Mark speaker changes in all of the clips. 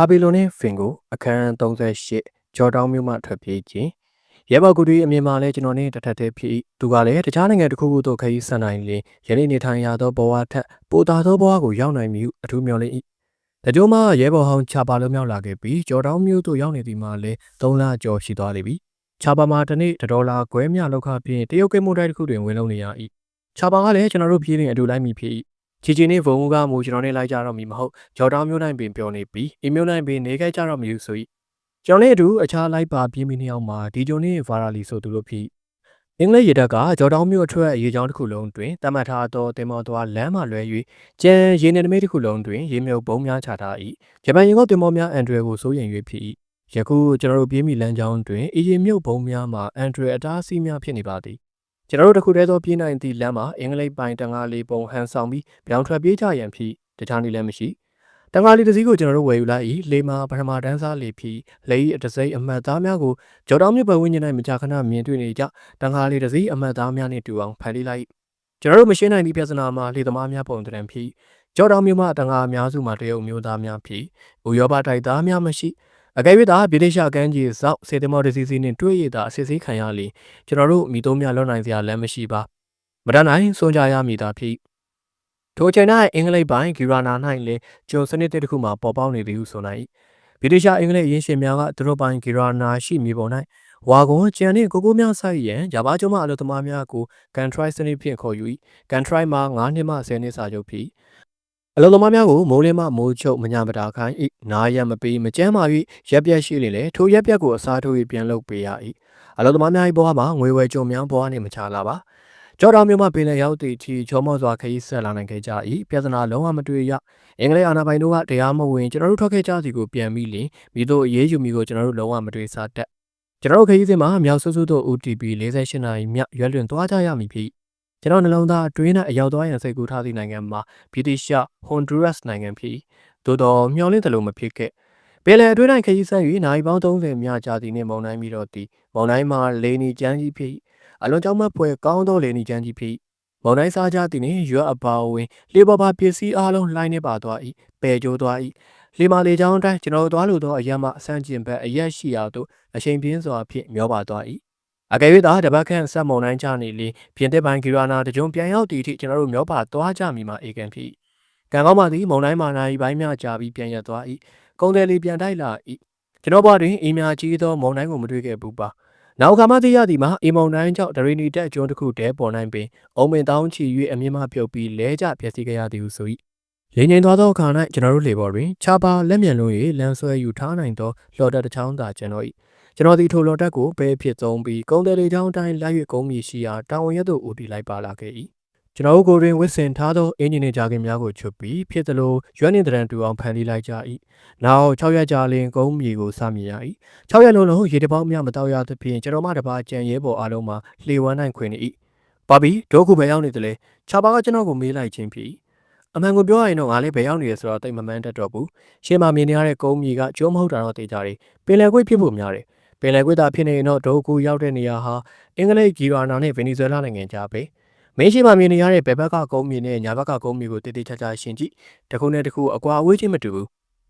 Speaker 1: ဘာဘီလုံနှင့်ဖင်ကိုအခန်း38ဂျော်တောင်းမြို့မှထွက်ပြေးခြင်းရဲဘော်ကူတီအမြင်မှာလဲကျွန်တော်နဲ့တထက်တည်းဖြစ်၏သူကလည်းတခြားနိုင်ငံတစ်ခုခုသို့ခရီးဆက်နိုင်လျင်ယနေ့နေထိုင်ရသောဘဝထက်ပိုသာသောဘဝကိုရောက်နိုင်မည်ဟုအထူးမျှော်လင့်၏တကြိုးမှရဲဘော်ဟောင်းချာပါလုံးမြောက်လာခဲ့ပြီးဂျော်တောင်းမြို့သို့ရောက်နေသည်မှာလဲ၃လကျော်ရှိသွားလိမ့်ပြီချာပါမှာတနေ့တစ်ဒေါ်လာခွဲမြလောက်ခဖြင့်တရုတ်ကိမိုးတိုက်တစ်ခုတွင်ဝင်လုံနေရ၏ချာပါကလည်းကျွန်တော်တို့ပြေးရင်အတူလိုက်မိဖြစ်၏ ချီချီနဲ့ဘုံဦးကမူကျွန်တော်နဲ့လိုက်ကြတော့မည်မဟုတ်ဂျော်တောင်းမြို့နိုင်ပင်ပြောနေပြီးအီမျိုးနိုင်ပင်နေခဲ့ကြတော့မည်ဟုဆို၏ကျွန်တော်နဲ့အတူအခြားလိုက်ပါပြင်းပြီးနှစ်ယောက်မှာဒီဂျိုနဲ့ဗာရာလီဆိုသူတို့ဖြစ်အင်္ဂလိပ်ရေတပ်ကဂျော်တောင်းမြို့အထွက်ရေကြောင်းတစ်ခုလုံးတွင်တတ်မှတ်ထားသောတင်မောသွားလမ်းမှလွဲ၍ကျန်ရေနယ်နမိတ်တစ်ခုလုံးတွင်ရေမြုပ်ပုံးများချထား၏ဂျပန်ရေငုပ်တင်မောများအန်ဒရယ်ကိုစိုးရိမ်၍ဖြစ်၏ယခုကျွန်တော်တို့ပြေးမိလမ်းကြောင်းတွင်အရေမြုပ်ပုံးများမှာအန်ဒရယ်အတားအဆီးများဖြစ်နေပါသည် ကျွန်တော်တို့တခုတည်းသောပြေးနိုင်သည့်လမ်းမှာအင်္ဂလိပ်ပိုင်တန်ကားလေးပုံဟန်ဆောင်ပြီးပြောင်းထွက်ပြေးကြရန်ဖြစ်တခြားနည်းလည်းမရှိတန်ကားလေးတစ်စီးကိုကျွန်တော်တို့ဝယ်ယူလိုက်၏လေမာပထမတန်းစားလေးဖြစ်လေဤအတစိမ့်အမှတ်သားများကိုဂျော်တောင်မြို့ပတ်ဝန်းကျင်၌မကြာခဏမြင်တွေ့နေကြတန်ကားလေးတစ်စီးအမှတ်သားများနှင့်တူအောင်ဖန်တီးလိုက်ကျွန်တော်တို့မရှင်းနိုင်သည့်ပြဿနာမှာလေသမားများပုံတံဖြစ်ဂျော်တောင်မြို့မှာတန်ကားအများစုမှာတရုတ်မျိုးသားများဖြစ်ဥရောပတိုက်သားများမရှိ အကယ်၍သာဗြိတိရှကမ်းခြေစောက်စေတမော်ဒစီစီနှင့်တွေ့ရတာအစစ်ဆေးခံရလေကျွန်တော်တို့မိသုံးများလွတ်နိုင်စရာလမ်းမရှိပါမတတ်နိုင်စွန့်ကြရမည်သာဖြစ်ထိုချိန်၌အင်္ဂလိပ်ပိုင်းဂီရာနာ၌လည်းဂျုံစနစ်တစ်ခုမှပေါ်ပေါက်နေသည်ဟုဆိုနိုင်ဗြိတိရှအင်္ဂလိပ်ရင်းရှင်များကသူတို့ပိုင်းဂီရာနာရှိမြေပေါ်၌ဝါကွန်ကျန်နှင့်ကိုကိုများဆိုင်ရန်ဂျာဘာကျုံးမှအလုပ်သမားများကိုကန်ထရိုက်စနစ်ဖြင့်ခေါ်ယူ၏ကန်ထရိုက်မှာ9နှစ်မှ10နှစ်စာချုပ်ဖြစ် အလုံသမားများကိုမိုးလင်းမှမိုးချုပ်မညာပတာခိုင်း၏နားရမပေးမကြမ်းမာ၍ရက်ပြက်ရှိလေလေထိုရက်ပြက်ကိုအစားထိုး၍ပြန်လုပ်ပေးရ၏အလုံသမားများ၏ဘဝမှာငွေဝယ်ကြုံများဘဝနှင့်မချလာပါကြော်တော်မျိုးမှပင်လယ်ရောက်သည့်အထိချောမော့စွာခရီးဆက်လာနိုင်ခဲ့ကြ၏ပြဿနာလုံးဝမတွေ့ရအင်္ဂလိပ်အာဏာပိုင်တို့ကတရားမဝင်ကျွန်တော်တို့ထွက်ခဲ့ကြစီကိုပြန်ပြီးလင်မိတို့အေးအေးယူမိကိုကျွန်တော်တို့လုံးဝမတွေ့စားတတ်ကျွန်တော်တို့ခရီးစဉ်မှာမြောက်ဆူဆူတို့ OTP 48နာရီမြရွက်လွန်သွားကြရမည်ဖြစ် ကျွန်တော်နှလုံးသားအတွင်း၌အရောက်သွားရန်စိတ်ကူးထားသည့်နိုင်ငံမှာဗြိတိရှဟွန်ဒူရက်စ်နိုင်ငံဖြစ်သို့တော်မျှော်လင့်သလိုမဖြစ်ခဲ့ပင်လယ်အတွင်း၌ခရီးဆက်၍နိုင်ပေါင်း30မြကြာသည်နှင့်မုန်တိုင်းပြီးတော့သည်မုန်တိုင်းမှာလေနီကျန်းကြီးဖြစ်အလွန်ကြောက်မက်ဖွယ်ကောင်းသောလေနီကျန်းကြီးဖြစ်မုန်တိုင်းစားကြသည်နှင့်ရွက်အပါဝင်လေပေါ်ပါပစ္စည်းအလုံးလှိုင်းနေပါသွား၏ပယ်ကျိုးသွား၏လေမာလေချောင်းတိုင်းကျွန်တော်တို့သွားလို့သောအရက်မှအဆန့်ကျင်ဘက်အရက်ရှိရာသို့အချိန်ပြင်းစွာဖြင့်မျောပါသွား၏ အကယ်၍သာတပတ်ခန့်ဆက်မုံတိုင်းကြနေလေပြင်သစ်ပိုင်းဂီရာနာတကြုံပြန်ရောက်သည့်အထိကျွန်တော်တို့မျောပါသွားကြမိမှာအေကန်ဖြစ်ကံကောင်းပါသည်မုံတိုင်းမာနာရီပိုင်းများကြာပြီးပြန်ရသွား၏ကုန်းတယ်လေးပြန်တိုက်လာ၏ကျွန်တော်ဘွားတွင်အင်းများကြီးသောမုံတိုင်းကိုမတွေ့ခဲ့ဘူးပါနောက်ခါမှသိရသည်မှာအီမုံတိုင်းကြောင့်ဒရီနီတက်ကျွန်းတစ်ခုတဲပေါ်နိုင်ပင်အုံမင်တောင်းချီ၍အမြင့်မှပြုတ်ပြီးလဲကျပျက်စီးခဲ့ရသည်ဟုဆို၏ ရင်းငိမ်သွားသောအခါ၌ကျွန်တော်တို့လေပေါ်တွင်ခြားပါလက်မြန်လုံး၍လမ်းဆွဲယူထားနိုင်သောလော်တက်တစ်ချောင်းသာကျွန်တော်၏ကျွန်တော်ဒီထိုလော်တက်ကိုဘဲဖြစ်သုံးပြီးကုန်းတယ်လေချောင်းတိုင်းလိုက်၍ကုန်းမီရှိရာတောင်ဝရက်သို့ဦးတည်လိုက်ပါလာခဲ့၏ကျွန်တော်တို့ကိုတွင်ဝစ်စင်ထားသောအင်ဂျင်နီဂျာကင်များကိုချွတ်ပြီးဖြစ်သလိုရွက်နေတရန်တူအောင်ဖန်တီးလိုက်ကြ၏နောက်6ရက်ကြာလင်ကုန်းမြေကိုစမြင်ရ၏6ရက်လုံးလုံးရေတပေါင်းများမတော့ရသဖြင့်ကျွန်တော်မှတပါကြံရဲပေါ်အားလုံးမှာလှေဝမ်းနိုင်ခွင်နေ၏ပါဘီဒိုးခုပဲရောက်နေတယ်လေခြာပါကကျွန်တော်ကိုမေးလိုက်ခြင်းဖြစ် အမှန်ကိုပြောရရင်တော့ငါလည်းဘယ်ရောက်နေရဆိုတော့တိတ်မမှန်းတတ်တော့ဘူးရှေ့မှာမြင်နေရတဲ့ကုန်းမြေကကျိုးမဟုတ်တာတော့တေးကြတယ်ပင်လယ်ကွေ့ဖြစ်ဖို့များတယ်ပင်လယ်ကွေ့သားဖြစ်နေရင်တော့ဒိုးကူရောက်တဲ့နေရာဟာအင်္ဂလိပ်ဂီရာနာနဲ့ဗင်နီဇွဲလားနိုင်ငံကြားပဲမင်းရှိမှမြင်နေရတဲ့ဘယ်ဘက်ကကုန်းမြေနဲ့ညာဘက်ကကုန်းမြေကိုတိတိကျကျရှင်းကြည့်တခုနဲ့တခုအကွာအဝေးချင်းမတူဘူး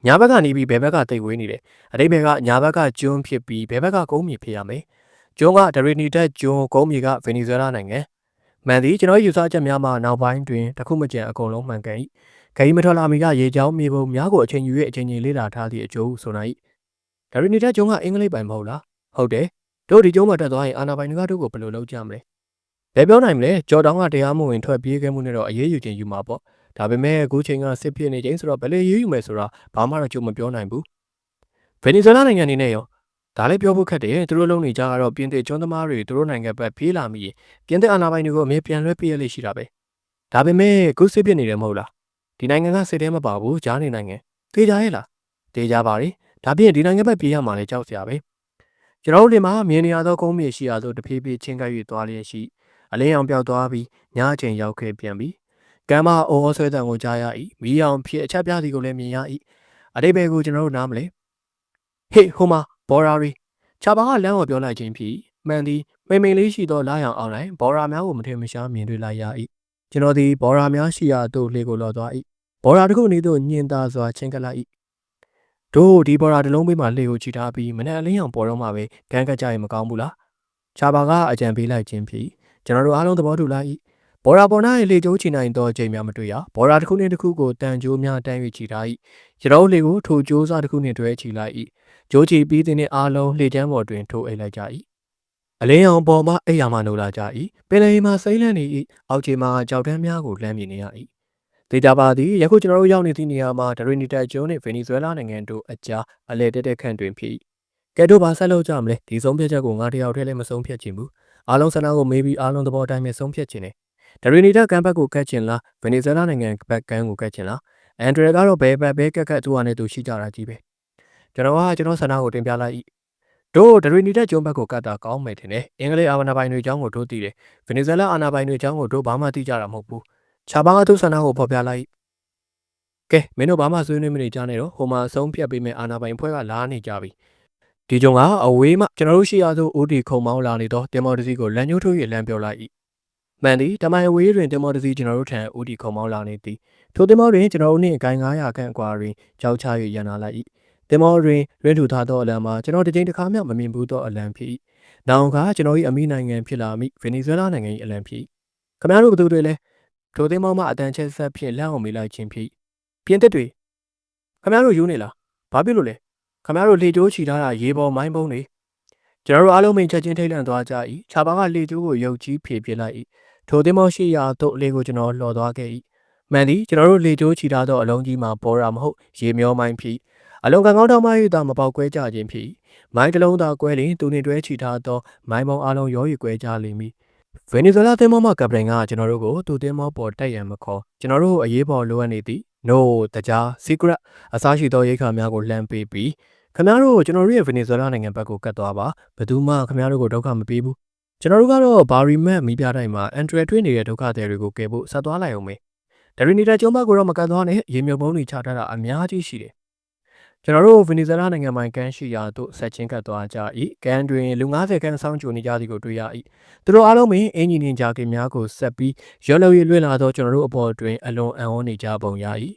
Speaker 1: ညာဘက်ကနေပြီးဘယ်ဘက်ကတိတ်ဝေးနေတယ်အတိတ်ဘက်ကညာဘက်ကကျွန်းဖြစ်ပြီးဘယ်ဘက်ကကုန်းမြေဖြစ်ရမယ်ကျွန်းကဒရီနီတက်ကျွန်းကုန်းမြေကဗင်နီဇွဲလားနိုင်ငံ မှန်သည်ကျွန်တော်ယူဆချက်များမှာနောက်ပိုင်းတွင်တခုမကျန်အကုန်လုံးမှန်ကန်၏ဂိမ်းမထွက်လာမီကရေချောင်းမြေပုံများကိုအချိန်ယူ၍အချိန်ကြီးလေ့လာထားသည့်အကျိုးဆိုနိုင်။ဒါရီနီတက်ကျုံကအင်္ဂလိပ်ပိုင်မဟုတ်လား။ဟုတ်တယ်။တို့ဒီကျုံမှာတက်သွားရင်အာနာပိုင်တွေကတို့ကိုဘယ်လိုလုပ်ကြမလဲ။ဘယ်ပြောနိုင်မလဲ။ကြော်တောင်းကတရားမဝင်ထွက်ပြေးခဲ့မှုနဲ့တော့အရေးယူခြင်းယူမှာပေါ့။ဒါပေမဲ့အခုချိန်ကစစ်ဖြစ်နေချိန်ဆိုတော့ဘယ်လိုရေးယူမယ်ဆိုတာဘာမှတော့ကြုံမပြောနိုင်ဘူး။ဗင်နီဇွဲလားနိုင်ငံအနေနဲ့ရော ဒါလည်းပြောဖို့ခက်တယ်သူတို့လုံနေကြကတော့ပြင်သစ်ကျွန်းသမားတွေသူတို့နိုင်ငံဘက်ပြေးလာမိရင်ပြင်သစ်အာဏာပိုင်တွေကိုအမြဲပြန်လွှဲပေးရလိမ့်ရှိတာပဲဒါပေမဲ့ခုစစ်ဖြစ်နေတယ်မဟုတ်လားဒီနိုင်ငံကစစ်တဲမပါဘူးကြားနေနိုင်ငံတေးကြရဲ့လားတေးကြပါလေဒါပြင်ဒီနိုင်ငံဘက်ပြေးရမှာလဲကြောက်စရာပဲကျွန်တော်တို့ဒီမှာမြင်နေရသောကုန်းမြေရှိရာသို့တဖြည်းဖြည်းချင်းကပ်၍သွားလျက်ရှိအလင်းအောင်ပြောက်သွားပြီးညအချိန်ရောက်ခဲ့ပြန်ပြီကမ်းမအိုးဆွဲတံကိုကြားရ၏မီးအောင်ဖြစ်အချက်ပြသည်ကိုလည်းမြင်ရ၏အတိတ်ဘယ်ကိုကျွန်တော်တို့နားမလဲဟေးဟိုမှာ ဘော်ရာရီချာပါကလမ်းကိုပြောလိုက်ခြင်းဖြစ်မှန်သည်မိန်မိန်လေးရှိသောလာရောင်အောင်တိုင်းဘော်ရာများကိုမထင်မရှားမြင်တွေ့လိုက်ရ၏ကျွန်တော်သည်ဘော်ရာများရှိရာသို့လှေကိုလော်သွား၏ဘော်ရာတစ်ခုအနည်းသို့ညင်သာစွာချင်းကပ်လိုက်၏တို့ဒီပေါ်တာတစ်လုံးပေးမှလှေကိုချီထားပြီးမနေ့အလင်းအောင်ပေါ်တော့မှပဲကန်းကတ်ကြရင်မကောင်းဘူးလားချာပါကအကြံပေးလိုက်ခြင်းဖြစ်ကျွန်တော်တို့အားလုံးသဘောတူလိုက်ဘော်ရာပေါ်နာရဲ့လေကျိုးချီနိုင်တော့အချိန်များမတွေ့ရဘော်ရာတစ်ခုနှင့်တစ်ခုကိုတန်ကြိုးများတန်း၍ချီထား၏ရတော်လေကိုထိုကြိုးစားတစ်ခုနှင့်တွဲချီလိုက်၏ ကြိုးချီပြီးတဲ့အားလုံးလေချမ်းပေါ်တွင်ထိုးအိတ်လိုက်ကြ၏အလင်းအောင်ပေါ်မှအိယာမှနိုးလာကြ၏ပင်လယ်မှာစိမ့်လန့်နေ၏အောက်ခြေမှာကြောက်တန်းများကိုလှမ်းမြင်နေရ၏ဒေတာပါသည်ယခုကျွန်တော်တို့ရောက်နေသည့်နေရာမှာဒရီနီတာကျွန်းနှင့်ဗင်နီဇွဲလားနိုင်ငံတို့အကြားအလဲတက်တက်ခန့်တွင်ဖြစ်၏ကဲတို့ပါဆက်လုပ်ကြမလဲဒီဆုံးဖြတ်ချက်ကိုငါတယောက်တည်းလည်းမဆုံးဖြတ်ချင်ဘူးအားလုံးဆန္ဒကိုမေးပြီးအားလုံးသဘောတိုင်းပဲဆုံးဖြတ်ချင်တယ်ဒရီနီတာကမ်ဘက်ကိုကတ်ချင်လားဗင်နီဇွဲလားနိုင်ငံဘက်ကမ်းကိုကတ်ချင်လားအန်ဒရယ်ကတော့ဘယ်ဘက်ဘဲကက်ကက်သူ့ဟာနဲ့သူရှိကြတာကြီးပဲ ကျွန်တော်ကကျွန်တော်ဆန္ဒကိုတင်ပြလိုက်၏တို့ဒရီနီတာကျွန်းဘက်ကိုကတ်တာကောင်းမယ်ထင်တယ်အင်္ဂလိပ်အာဏာပိုင်တွေအကြောင်းကိုတို့သိတယ်ဗင်နီဇွဲလားအာဏာပိုင်တွေအကြောင်းကိုတို့ဘာမှသိကြတာမဟုတ်ဘူးချာဘာကသူ့ဆန္ဒကိုဖော်ပြလိုက်ကဲမင်းတို့ဘာမှဆွေးနွေးမနေကြနဲ့တော့ဟိုမှာအဆုံးဖြတ်ပေးမယ်အာနာပိုင်ဖွဲ့ကလာနေကြပြီဒီကြုံကအဝေးမှကျွန်တော်တို့ရှိရသောဦးတီခုံမောင်းလာနေသောတင်မော်တစီကိုလမ်းညှိုးထိုး၍လမ်းပြောလိုက်၏မှန်သည်တမိုင်အဝေးတွင်တင်မော်တစီကျွန်တော်တို့ထံဦးတီခုံမောင်းလာနေသည်ထိုတင်မော်တွင်ကျွန်တော်တို့နှင့်အကိုင်900ခန့်အကွာတွင်ကြောက်ချ၍ရန်နာလိုက်၏ တင်မော်တွင်ရင်းထူထားသောအလံမှာကျွန်တော်တစ်ကြိမ်တစ်ခါမှမမြင်ဘူးသောအလံဖြစ်၏နောင်ကကျွန်တော်၏အမိနိုင်ငံဖြစ်လာမိဗင်နီဇွဲလားနိုင်ငံ၏အလံဖြစ်၏ခင်ဗျားတို့ဘယ်သူတွေလဲထိုတင်မော်မှအတန်ချက်ဆက်ဖြင့်လမ်းအောင်မိလိုက်ခြင်းဖြစ်၏ပြင်းသက်တွေခင်ဗျားတို့ယူနေလားဘာဖြစ်လို့လဲခင်ဗျားတို့လေကျိုးချီထားတာရေပေါ်မိုင်းပုံးနေကျွန်တော်တို့အားလုံးမိန်ချက်ချင်းထိတ်လန့်သွားကြ၏ခြာပါကလေကျိုးကိုရုပ်ကြီးဖြေပြလိုက်၏ထိုသင်းမောရှိရာသို့လေကိုကျွန်တော်လှော်သွားခဲ့၏မှန်သည်ကျွန်တော်တို့လေကျိုးချီထားသောအလုံးကြီးမှာပေါ်တာမဟုတ်ရေမျောမိုင်းဖြစ် အလုံးကကောင်းတောင်းမ၍သာမပေါက်ကွဲကြခြင်းဖြစ်မိုင်းတစ်လုံးသာကွဲလျင်သူနှင့်တွဲချီထားသောမိုင်းပုံးအလုံးရော၍ကွဲကြလိမ့်မည်ဗင်နီဇွဲလားသင်းမောမှကပတိန်ကကျွန်တော်တို့ကိုသူသင်းမောပေါ်တက်ရန်မခေါ်ကျွန်တော်တို့အရေးပေါ်လိုအပ်နေသည် no တကြား secret အစားရှိသောရိတ်ခါများကိုလှမ်းပေးပြီးခင်ဗျားတို့ကျွန်တော်တို့ရဲ့ဗင်နီဇွဲလားနိုင်ငံဘက်ကိုကတ်သွားပါဘယ်သူမှခင်ဗျားတို့ကိုဒုက္ခမပေးဘူးကျွန်တော်တို့ကတော့ဘာရီမက်မိပြတိုင်းမှာအန်ဒရယ်ထွေးနေတဲ့ဒုက္ခသည်တွေကိုကယ်ဖို့ဆက်သွားလိုက်အောင်မေဒရီနီတာကျုံးဘက်ကိုတော့မကတ်သွားနဲ့ရေမြုပ်ပုံးတွေချထားတာအများကြီးရှိတယ် ကျွန်တော်တို့ဗင်နီဇွဲလားနိုင်ငံမှာကန်ရှိရာသို့ဆက်ချင်းကတ်သွားကြ၏ကန်တွင်လူ90ခန်းဆောင်းကြိုနေကြသည်ကိုတွေ့ရ၏သူတို့အားလုံးပင်အင်ဂျင်နီယာကင်များကိုဆက်ပြီးရော်လော်ရီလွင့်လာသောကျွန်တော်တို့အပေါ်တွင်အလွန်အံ့ဩနေကြပုံရ၏